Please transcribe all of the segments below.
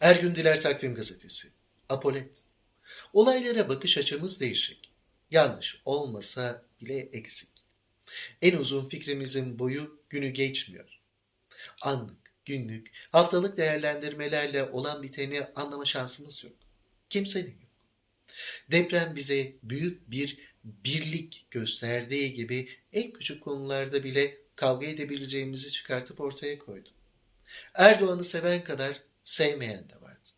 Ergün Diler Takvim Gazetesi. Apolet. Olaylara bakış açımız değişik. Yanlış olmasa bile eksik. En uzun fikrimizin boyu günü geçmiyor. Anlık, günlük, haftalık değerlendirmelerle olan biteni anlama şansımız yok. Kimsenin yok. Deprem bize büyük bir birlik gösterdiği gibi en küçük konularda bile kavga edebileceğimizi çıkartıp ortaya koydu. Erdoğan'ı seven kadar sevmeyen de vardı.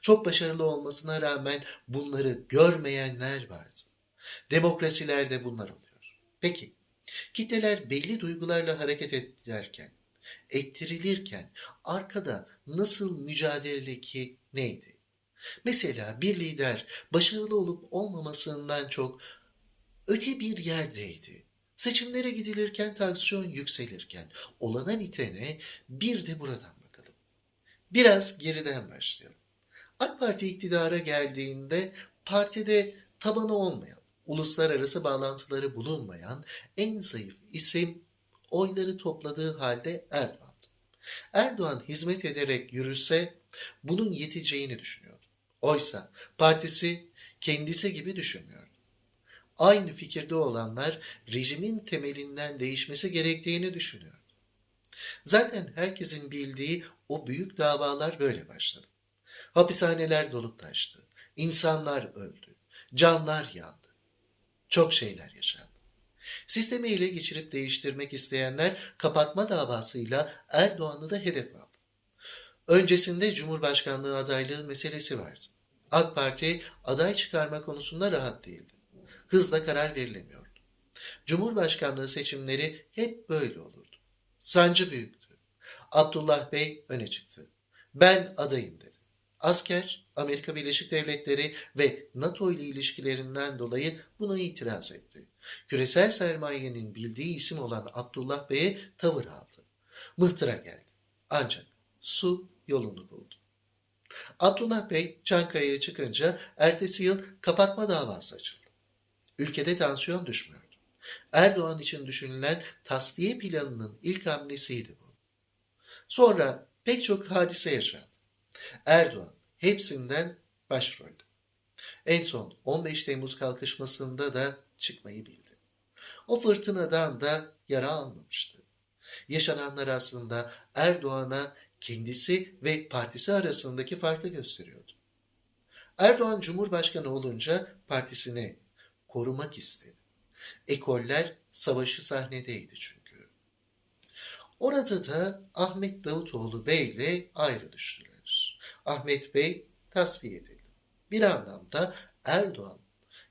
Çok başarılı olmasına rağmen bunları görmeyenler vardı. Demokrasilerde bunlar oluyor. Peki, kitleler belli duygularla hareket ettirirken, ettirilirken arkada nasıl mücadele ki neydi? Mesela bir lider başarılı olup olmamasından çok öte bir yerdeydi. Seçimlere gidilirken tansiyon yükselirken olana bitene bir de buradan. Biraz geriden başlayalım. AK Parti iktidara geldiğinde partide tabanı olmayan, uluslararası bağlantıları bulunmayan en zayıf isim oyları topladığı halde Erdoğan'dı. Erdoğan hizmet ederek yürüse bunun yeteceğini düşünüyordu. Oysa partisi kendisi gibi düşünmüyordu. Aynı fikirde olanlar rejimin temelinden değişmesi gerektiğini düşünüyordu. Zaten herkesin bildiği o büyük davalar böyle başladı. Hapishaneler dolup taştı. İnsanlar öldü. Canlar yandı. Çok şeyler yaşandı. Sistemi ele geçirip değiştirmek isteyenler kapatma davasıyla Erdoğan'ı da hedef aldı. Öncesinde Cumhurbaşkanlığı adaylığı meselesi vardı. AK Parti aday çıkarma konusunda rahat değildi. Hızla karar verilemiyordu. Cumhurbaşkanlığı seçimleri hep böyle olurdu. Sancı büyüktü. Abdullah Bey öne çıktı. Ben adayım dedi. Asker, Amerika Birleşik Devletleri ve NATO ile ilişkilerinden dolayı buna itiraz etti. Küresel sermayenin bildiği isim olan Abdullah Bey'e tavır aldı. Mıhtıra geldi. Ancak su yolunu buldu. Abdullah Bey Çankaya'ya çıkınca ertesi yıl kapatma davası açıldı. Ülkede tansiyon düşmüyordu. Erdoğan için düşünülen tasfiye planının ilk hamlesiydi. Sonra pek çok hadise yaşandı. Erdoğan hepsinden başrolde. En son 15 Temmuz kalkışmasında da çıkmayı bildi. O fırtınadan da yara almamıştı. Yaşananlar aslında Erdoğan'a kendisi ve partisi arasındaki farkı gösteriyordu. Erdoğan Cumhurbaşkanı olunca partisini korumak istedi. Ekoller savaşı sahnedeydi çünkü. Orada da Ahmet Davutoğlu Bey ile ayrı düştüler. Ahmet Bey tasfiye edildi. Bir anlamda Erdoğan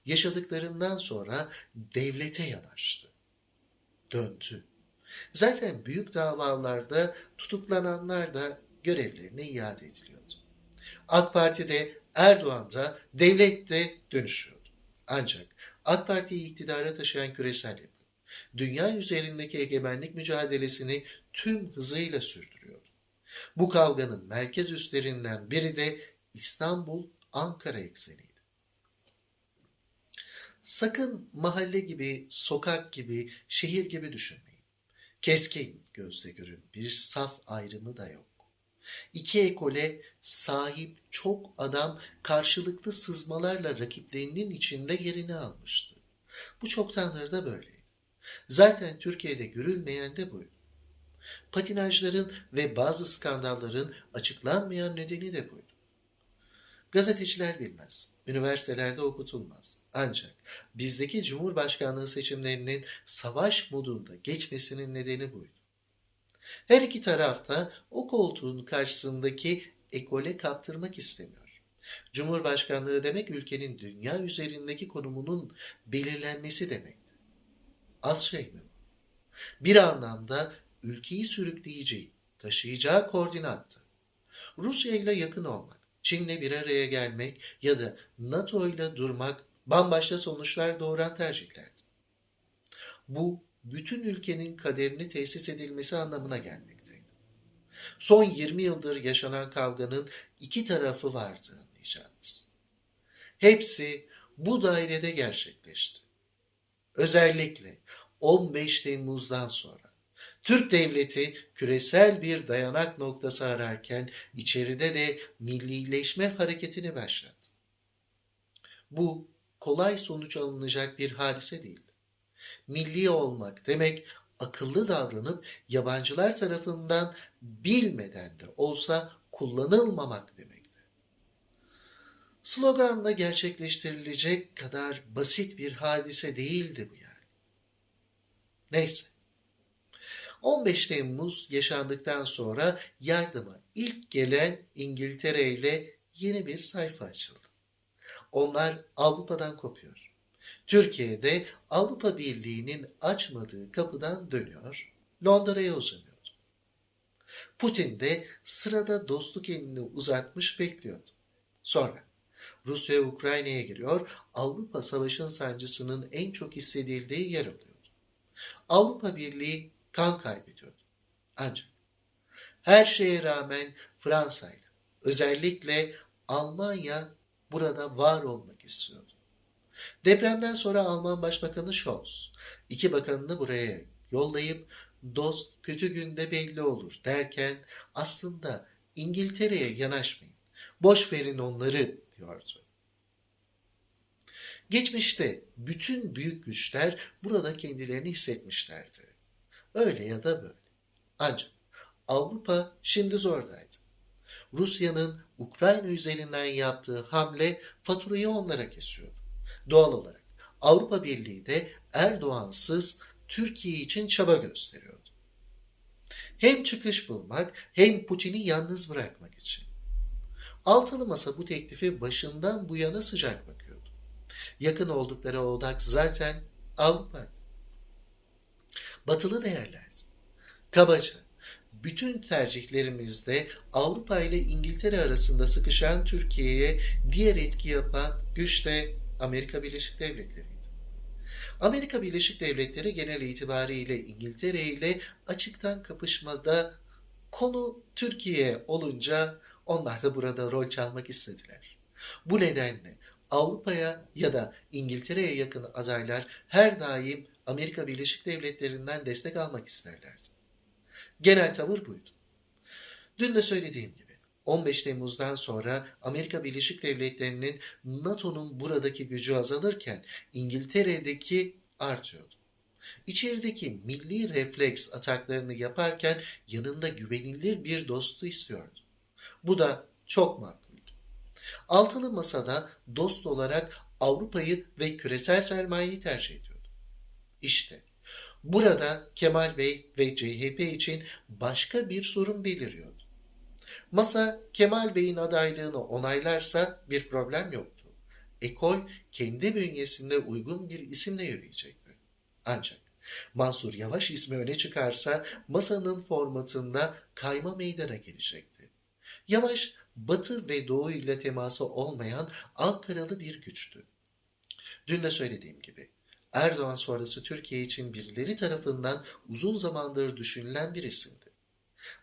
yaşadıklarından sonra devlete yanaştı. Döndü. Zaten büyük davalarda tutuklananlar da görevlerine iade ediliyordu. AK Parti'de Erdoğan'da devlette dönüşüyordu. Ancak AK Parti'yi iktidara taşıyan küresel yapı, dünya üzerindeki egemenlik mücadelesini tüm hızıyla sürdürüyordu. Bu kavganın merkez üstlerinden biri de İstanbul-Ankara ekseniydi. Sakın mahalle gibi, sokak gibi, şehir gibi düşünmeyin. Keskin gözle görün bir saf ayrımı da yok. İki ekole sahip çok adam karşılıklı sızmalarla rakiplerinin içinde yerini almıştı. Bu çoktandır da böyleydi. Zaten Türkiye'de görülmeyen de buydu. Patinajların ve bazı skandalların açıklanmayan nedeni de buydu. Gazeteciler bilmez, üniversitelerde okutulmaz. Ancak bizdeki Cumhurbaşkanlığı seçimlerinin savaş modunda geçmesinin nedeni buydu. Her iki tarafta o koltuğun karşısındaki ekole kaptırmak istemiyor. Cumhurbaşkanlığı demek ülkenin dünya üzerindeki konumunun belirlenmesi demekti. Az şey mi? Bir anlamda ülkeyi sürükleyici, taşıyacağı koordinattı. Rusya ile yakın olmak, Çin'le bir araya gelmek ya da NATO ile durmak bambaşka sonuçlar doğuran tercihlerdi. Bu bütün ülkenin kaderini tesis edilmesi anlamına gelmekteydi. Son 20 yıldır yaşanan kavganın iki tarafı vardı anlayacağınız. Hepsi bu dairede gerçekleşti. Özellikle 15 Temmuz'dan sonra Türk devleti küresel bir dayanak noktası ararken içeride de millileşme hareketini başlattı. Bu kolay sonuç alınacak bir hadise değildi. Milli olmak demek akıllı davranıp yabancılar tarafından bilmeden de olsa kullanılmamak demekti. Sloganla gerçekleştirilecek kadar basit bir hadise değildi bu yani. Neyse. 15 Temmuz yaşandıktan sonra yardıma ilk gelen İngiltere ile yeni bir sayfa açıldı. Onlar Avrupa'dan kopuyor. Türkiye'de Avrupa Birliği'nin açmadığı kapıdan dönüyor, Londra'ya uzanıyordu. Putin de sırada dostluk elini uzatmış bekliyordu. Sonra Rusya Ukrayna'ya giriyor, Avrupa Savaşı'nın sancısının en çok hissedildiği yer alıyordu. Avrupa Birliği kan kaybediyordu. Ancak her şeye rağmen Fransa ile özellikle Almanya burada var olmak istiyordu. Depremden sonra Alman Başbakanı Scholz iki bakanını buraya yollayıp dost kötü günde belli olur derken aslında İngiltere'ye yanaşmayın. Boş verin onları diyordu. Geçmişte bütün büyük güçler burada kendilerini hissetmişlerdi. Öyle ya da böyle. Ancak Avrupa şimdi zordaydı. Rusya'nın Ukrayna üzerinden yaptığı hamle faturayı onlara kesiyordu. Doğal olarak Avrupa Birliği de Erdoğansız Türkiye için çaba gösteriyordu. Hem çıkış bulmak hem Putin'i yalnız bırakmak için. Altılı Masa bu teklifi başından bu yana sıcak bakıyordu. Yakın oldukları odak zaten Avrupa'ydı. Batılı değerlerdi. Kabaca bütün tercihlerimizde Avrupa ile İngiltere arasında sıkışan Türkiye'ye diğer etki yapan güç de Amerika Birleşik Devletleri'ydi. Amerika Birleşik Devletleri genel itibariyle İngiltere ile açıktan kapışmada konu Türkiye olunca onlar da burada rol çalmak istediler. Bu nedenle Avrupa'ya ya da İngiltere'ye yakın adaylar her daim Amerika Birleşik Devletleri'nden destek almak isterlerdi. Genel tavır buydu. Dün de söylediğim gibi 15 Temmuz'dan sonra Amerika Birleşik Devletleri'nin NATO'nun buradaki gücü azalırken İngiltere'deki artıyordu. İçerideki milli refleks ataklarını yaparken yanında güvenilir bir dostu istiyordu. Bu da çok makuldü. Altılı masada dost olarak Avrupa'yı ve küresel sermayeyi tercih ediyordu. İşte burada Kemal Bey ve CHP için başka bir sorun beliriyordu. Masa Kemal Bey'in adaylığını onaylarsa bir problem yoktu. Ekol kendi bünyesinde uygun bir isimle yürüyecekti. Ancak Mansur Yavaş ismi öne çıkarsa masanın formatında kayma meydana gelecekti. Yavaş, Batı ve Doğu ile teması olmayan Ankaralı bir güçtü. Dün de söylediğim gibi Erdoğan sonrası Türkiye için birileri tarafından uzun zamandır düşünülen bir isimdi.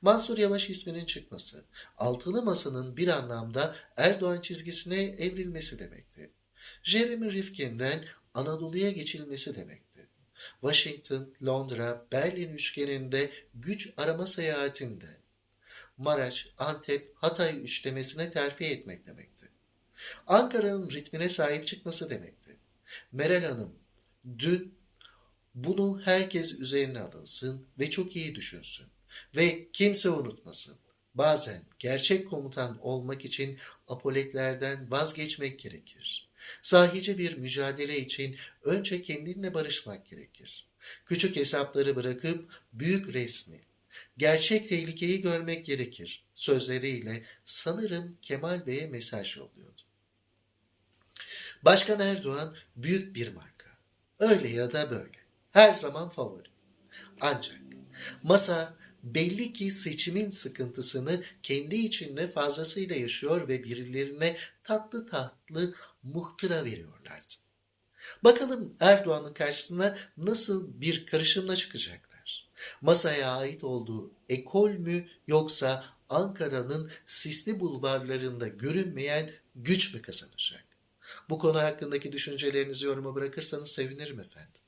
Mansur Yavaş isminin çıkması, altılı masanın bir anlamda Erdoğan çizgisine evrilmesi demekti. Jeremy Rifkin'den Anadolu'ya geçilmesi demekti. Washington, Londra, Berlin üçgeninde güç arama seyahatinden Maraş, Antep, Hatay üçlemesine terfi etmek demekti. Ankara'nın ritmine sahip çıkması demekti. Meral Hanım, dün bunu herkes üzerine alınsın ve çok iyi düşünsün. Ve kimse unutmasın. Bazen gerçek komutan olmak için apoletlerden vazgeçmek gerekir. Sahici bir mücadele için önce kendinle barışmak gerekir. Küçük hesapları bırakıp büyük resmi, gerçek tehlikeyi görmek gerekir sözleriyle sanırım Kemal Bey'e mesaj yolluyordu. Başkan Erdoğan büyük bir marka. Öyle ya da böyle. Her zaman favori. Ancak masa belli ki seçimin sıkıntısını kendi içinde fazlasıyla yaşıyor ve birilerine tatlı tatlı muhtıra veriyorlardı. Bakalım Erdoğan'ın karşısına nasıl bir karışımla çıkacaklar. Masaya ait olduğu ekol mü yoksa Ankara'nın sisli bulvarlarında görünmeyen güç mü kazanacak? Bu konu hakkındaki düşüncelerinizi yoruma bırakırsanız sevinirim efendim.